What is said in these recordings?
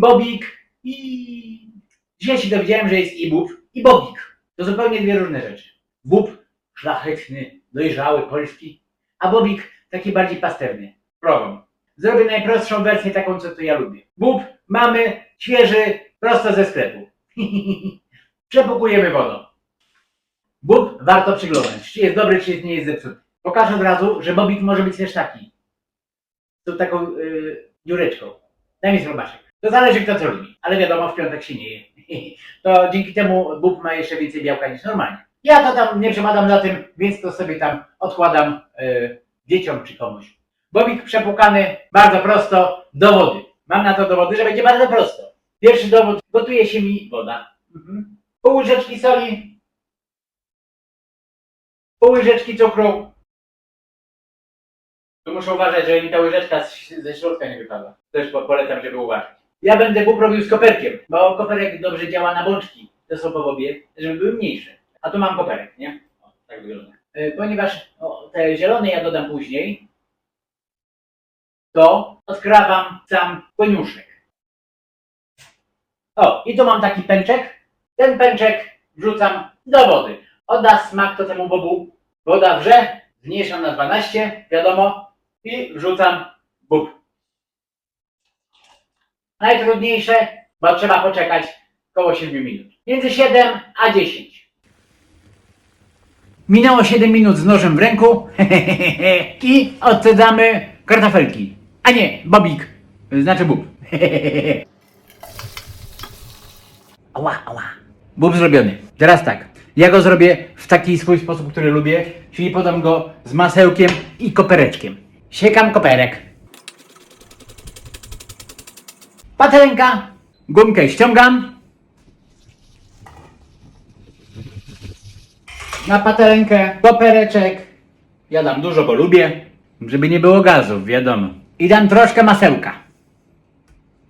bobik i... Dzisiaj się dowiedziałem, że jest i bób, i bobik. To zupełnie dwie różne rzeczy. Bób szlachetny, dojrzały, polski, a bobik taki bardziej pastewny. Progom. Zrobię najprostszą wersję, taką co to ja lubię. Bób mamy świeży, prosto ze sklepu. Przepukujemy wodą. Bób warto przyglądać, czy jest dobry, czy nie jest zepsuty. Pokażę od razu, że bobik może być też taki. Z tą taką yy, dziureczką. Daj mi. To zależy kto co lubi, ale wiadomo w piątek się nie je. To dzięki temu bób ma jeszcze więcej białka niż normalnie. Ja to tam nie przepadam za tym, więc to sobie tam odkładam yy, dzieciom czy komuś. Bobik przepłukany bardzo prosto do wody. Mam na to dowody, że będzie bardzo prosto. Pierwszy dowód, gotuje się mi woda. Mhm. Pół łyżeczki soli, pół łyżeczki cukru. Tu muszę uważać, żeby mi ta łyżeczka ze środka nie wypadła. Też po- polecam, żeby uważać. Ja będę bób robił z koperkiem, bo koperek dobrze działa na bączki, te są po bobie, żeby były mniejsze. A tu mam koperek, nie? O, tak wygląda. E, Ponieważ o, te zielone ja dodam później, to odkrawam sam koniuszek. O, i tu mam taki pęczek. Ten pęczek wrzucam do wody. Odda smak to temu bobu. Woda wrze, zmniejszam na 12, wiadomo, i wrzucam bób. Najtrudniejsze, bo trzeba poczekać około 7 minut. Między 7 a 10. Minęło 7 minut z nożem w ręku i odcedzamy kartofelki. A nie, bobik. Znaczy bób. ała, ała. Bób zrobiony. Teraz tak. Ja go zrobię w taki swój sposób, który lubię, czyli podam go z masełkiem i kopereczkiem. Siekam koperek. Patelenka. Gumkę ściągam. Na patelenkę kopereczek. Ja dam dużo, bo lubię, żeby nie było gazów, wiadomo. I dam troszkę masełka.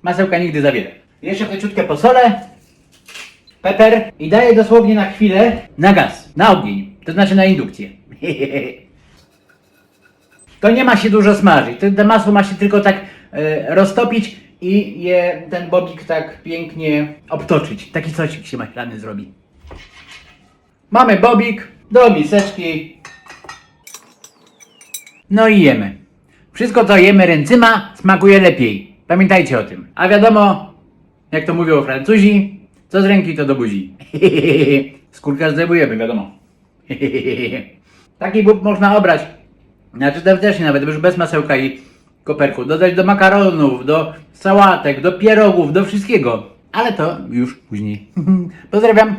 Masełka nigdy za wiele. Jeszcze króciutkę posolę, peper i daję dosłownie na chwilę na gaz, na ogień, to znaczy na indukcję. To nie ma się dużo smażyć, to masło ma się tylko tak e, roztopić i je, ten bobik tak pięknie obtoczyć. Taki sosik się maślany zrobi. Mamy bobik do miseczki. No i jemy. Wszystko co jemy ręcyma smakuje lepiej. Pamiętajcie o tym. A wiadomo, jak to mówią Francuzi, co z ręki to do buzi. Skórkę zdejmujemy, wiadomo. Taki bób można obrać. Znaczy też nawet już bez masełka i koperku. Dodać do makaronów, do sałatek, do pierogów, do wszystkiego. Ale to już później. Pozdrawiam.